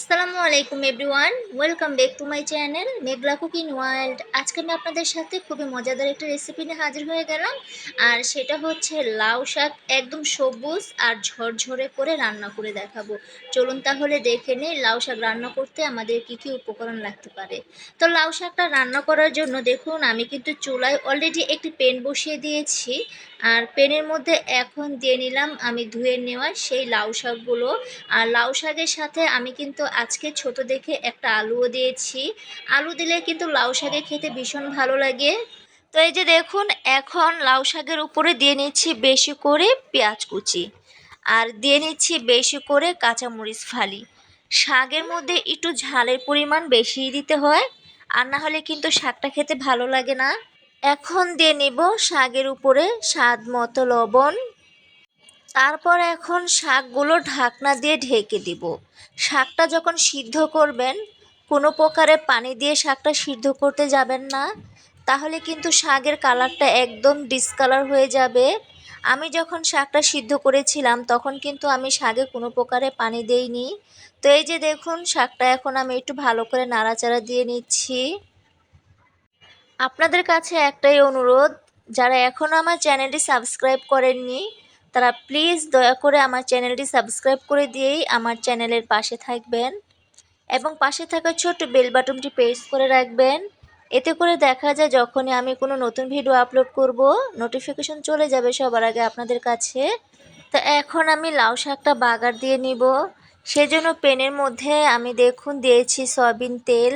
আসসালামু আলাইকুম everyone, welcome back to my channel Meghla cooking world. আজকে আমি আপনাদের সাথে খুবই মজাদার একটা রেসিপি নিয়ে হাজির হয়ে গেলাম, আর সেটা হচ্ছে লাউ শাক একদম সবুজ আর ঝরঝরে করে রান্না করে দেখাবো। চলুন তাহলে দেখে নিই লাউ শাক রান্না করতে আমাদের কি কি উপকরণ লাগতে পারে। তো লাউ শাকটা রান্না করার জন্য দেখুন, আমি কিন্তু চুলায় অলরেডি একটি পেন বসিয়ে দিয়েছি, আর পেনের মধ্যে এখন দিয়ে নিলাম আমি ধুয়ে নেওয়া সেই লাউ শাকগুলো। আর লাউ শাকের সাথে আমি কিন্তু আজকে ছোট দেখে একটা আলুও দিয়েছি। আলু দিলে কিন্তু লাউ শাকে খেতে ভীষণ ভালো লাগে। তো এই যে দেখুন, এখন লাউ শাকের উপরে দিয়ে নিচ্ছি বেশি করে পেঁয়াজ কুচি। আর দিয়ে নিচ্ছি বেশি করে কাঁচামরিচ ফালি। শাকের মধ্যে একটু ঝালের পরিমাণ বেশিই দিতে হয়, আর না হলে কিন্তু শাকটা খেতে ভালো লাগে না। এখন দিয়ে নেব শাকের উপরে স্বাদ মতো লবণ। তারপর এখন শাকগুলো ঢাকনা দিয়ে ঢেকে দিব। শাকটা যখন সিদ্ধ করবেন, কোনো প্রকারে পানি দিয়ে শাকটা সিদ্ধ করতে যাবেন না, তাহলে কিন্তু শাকের কালারটা একদম ডিসকালার হয়ে যাবে। আমি যখন শাকটা সিদ্ধ করেছিলাম, তখন কিন্তু আমি শাকে কোনো প্রকারে পানি দেইনি। তো এই যে দেখুন, শাকটা এখন আমি একটু ভালো করে নাড়াচাড়া দিয়ে নিচ্ছি। আপনাদের কাছে একটাই অনুরোধ, যারা এখনও আমার চ্যানেলটি সাবস্ক্রাইব করেননি তারা প্লিজ দয়া করে আমার চ্যানেলটি সাবস্ক্রাইব করে দিয়েই আমার চ্যানেলের পাশে থাকবেন এবং পাশে থাকা ছোট্ট বেল বাটনটি প্রেস করে রাখবেন। এতে করে দেখা যায় যখনই আমি কোনো নতুন ভিডিও আপলোড করব নোটিফিকেশন চলে যাবে সবার আগে আপনাদের কাছে। তো এখন আমি লাউ শাকটা বাগার দিয়ে নিব। সেজন্য পেনের মধ্যে আমি দেখুন দিয়েছি সয়াবিন তেল।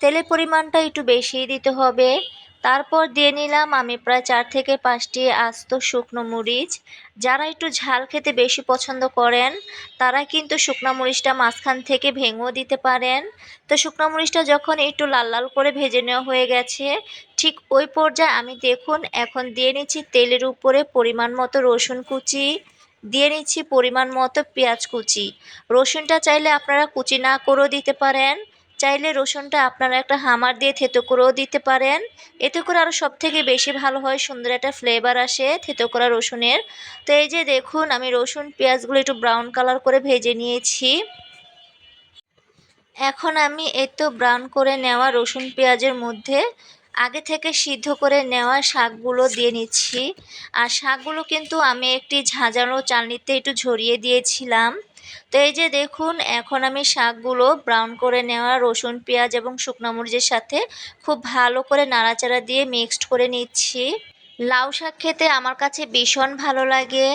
তেলের পরিমাণটা একটু বেশিই দিতে হবে। তারপর দিয়ে নিলাম আমি প্রায় চার থেকে পাঁচটি আস্ত শুকনো মরিচ। যারা একটু ঝাল খেতে বেশি পছন্দ করেন, তারা কিন্তু শুকনো মরিচটা মাঝখান থেকে ভেঙেও দিতে পারেন। তো শুকনো মরিচটা যখন একটু লাল লাল করে ভেজে নেওয়া হয়ে গেছে, ঠিক ওই পর্যায়ে আমি দেখুন এখন দিয়ে নিচ্ছি তেলের উপরে পরিমাণ মতো রসুন কুচি। দিয়ে নিচ্ছি পরিমাণ মতো পেঁয়াজ কুচি। রসুনটা চাইলে আপনারা কুচি না করেও দিতে পারেন। চাইলে রসুনটা আপনারা একটা হামার দিয়ে থেতো করেও দিতে পারেন। এতে করে আরও সব থেকে বেশি ভালো হয়, সুন্দর একটা ফ্লেভার আসে থেতো করা রসুনের। তো এই যে দেখুন, আমি রসুন, পেঁয়াজগুলো একটু ব্রাউন কালার করে ভেজে নিয়েছি। এখন আমি তো ব্রাউন করে নেওয়া রসুন, পেঁয়াজের মধ্যে আগে থেকে সিদ্ধ করে নেওয়া শাকগুলো দিয়ে নিচ্ছি। আর শাকগুলো কিন্তু আমি একটি ঝাঁঝানো চালনিতে একটু ঝরিয়ে দিয়েছিলাম। তো এই যে দেখুন, এখন আমি শাকগুলো ব্রাউন করে নেওয়া, রসুন, পেঁয়াজ এবং শুকনো মরিচের সাথে খুব ভালো করে নাড়াচাড়া দিয়ে মিক্সড করে নিচ্ছি। লাউ শাক খেতে আমার কাছে ভীষণ ভালো লাগে।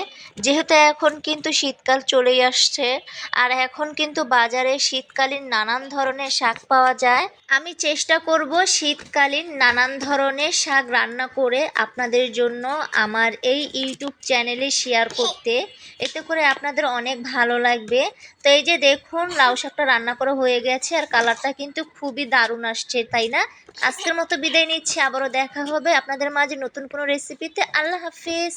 যেহেতু এখন কিন্তু শীতকাল চলেই আসছে, আর এখন কিন্তু বাজারে শীতকালীন নানান ধরনের শাক পাওয়া যায়। আমি চেষ্টা করব শীতকালীন নানান ধরনের শাক রান্না করে আপনাদের জন্য আমার এই ইউটিউব চ্যানেলে শেয়ার করতে। এতে করে আপনাদের অনেক ভালো লাগবে। তো এই যে দেখুন, লাউ শাকটা রান্না করা হয়ে গেছে, আর কালারটা কিন্তু খুবই দারুণ আসছে, তাই না? আজকের মতো বিদায় নিচ্ছি, আবারও দেখা হবে আপনাদের মাঝে নতুন কোনো রেসিপিতে আল্লাহ হাফিজ